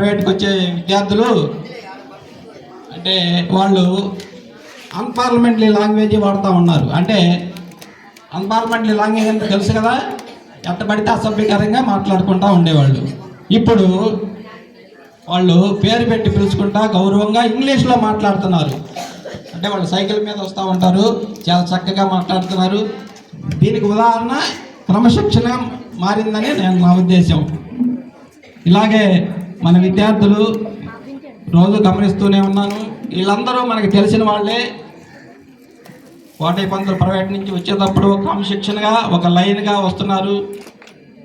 ప్రైవేట్కి వచ్చే విద్యార్థులు అంటే వాళ్ళు అన్పార్లమెంటరీ లాంగ్వేజ్ వాడుతూ ఉన్నారు. అంటే అన్పార్లమెంటరీ లాంగ్వేజ్ అంటే తెలుసు కదా? ఎంత పడితే అసభ్యకరంగా మాట్లాడుకుంటూ ఉండేవాళ్ళు. ఇప్పుడు వాళ్ళు పేరు పెట్టి పిలుచుకుంటా గౌరవంగా ఇంగ్లీష్లో మాట్లాడుతున్నారు. అంటే వాళ్ళు సైకిల్ మీద వస్తూ ఉంటారు చాలా చక్కగా మాట్లాడుతున్నారు. దీనికి ఉదాహరణ క్రమశిక్షణ మారిందని నేను నా ఉద్దేశం. ఇలాగే మన విద్యార్థులు రోజు గమనిస్తూనే ఉన్నాను. వీళ్ళందరూ మనకి తెలిసిన వాళ్ళే. కోటయ్య పంతులు ప్రైవేట్ నుంచి వచ్చేటప్పుడు క్రమశిక్షణగా ఒక లైన్గా వస్తున్నారు.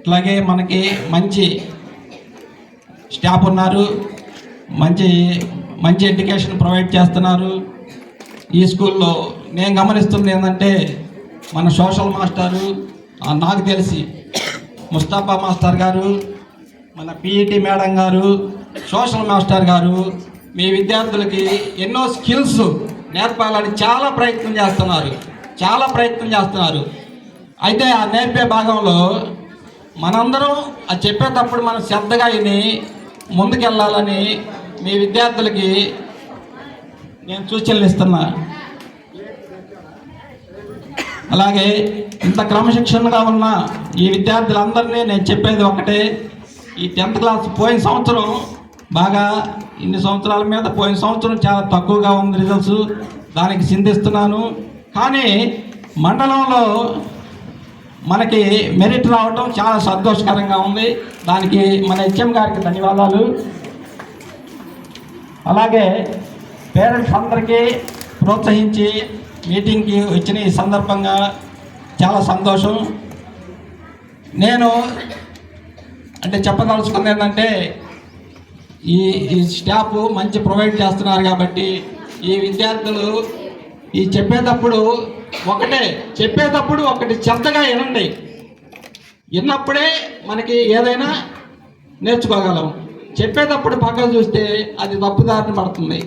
అలాగే మనకి మంచి స్టాఫ్ ఉన్నారు. మంచి మంచి ఎడ్యుకేషన్ ప్రొవైడ్ చేస్తున్నారు. ఈ స్కూల్లో నేను గమనిస్తుంది ఏంటంటే మన సోషల్ మాస్టారు నాకు తెలిసి ముస్తాఫా మాస్టర్ గారు మన పిఈటి మేడం గారు సోషల్ మాస్టర్ గారు మీ విద్యార్థులకి ఎన్నో స్కిల్స్ నేర్పాలని చాలా ప్రయత్నం చేస్తున్నారు. చాలా ప్రయత్నం చేస్తున్నారు. అయితే ఆ నేర్పే భాగంలో మనందరం అది చెప్పేటప్పుడు మనం శ్రద్ధగా విని ముందుకెళ్ళాలని మీ విద్యార్థులకి నేను సూచనలు ఇస్తున్నా. అలాగే ఇంత క్రమశిక్షణగా ఉన్న ఈ విద్యార్థులందరినీ నేను చెప్పేది ఒకటే. ఈ టెన్త్ క్లాస్ పోయిన సంవత్సరం బాగా ఇన్ని సంవత్సరాల మీద పోయిన సంవత్సరం చాలా తక్కువగా ఉంది రిజల్ట్స్ దానికి చిందిస్తున్నాను కానీ మండలంలో మనకి మెరిట్ రావటం చాలా సంతోషకరంగా ఉంది. దానికి మన హెచ్ఎం గారికి ధన్యవాదాలు. అలాగే పేరెంట్స్ అందరికీ ప్రోత్సహించి మీటింగ్కి వచ్చిన ఈ సందర్భంగా చాలా సంతోషం. నేను అంటే చెప్పదలుచుకుంది ఏంటంటే ఈ ఈ స్టాఫ్ మంచి ప్రొవైడ్ చేస్తున్నారు కాబట్టి ఈ విద్యార్థులు ఈ చెప్పేటప్పుడు ఒకటే చెప్పేటప్పుడు ఒకటి చెత్తగా వినండి. విన్నప్పుడే మనకి ఏదైనా నేర్చుకోగలం. చెప్పేటప్పుడు పక్కన చూస్తే అది తప్పుదారిని పడుతుంది.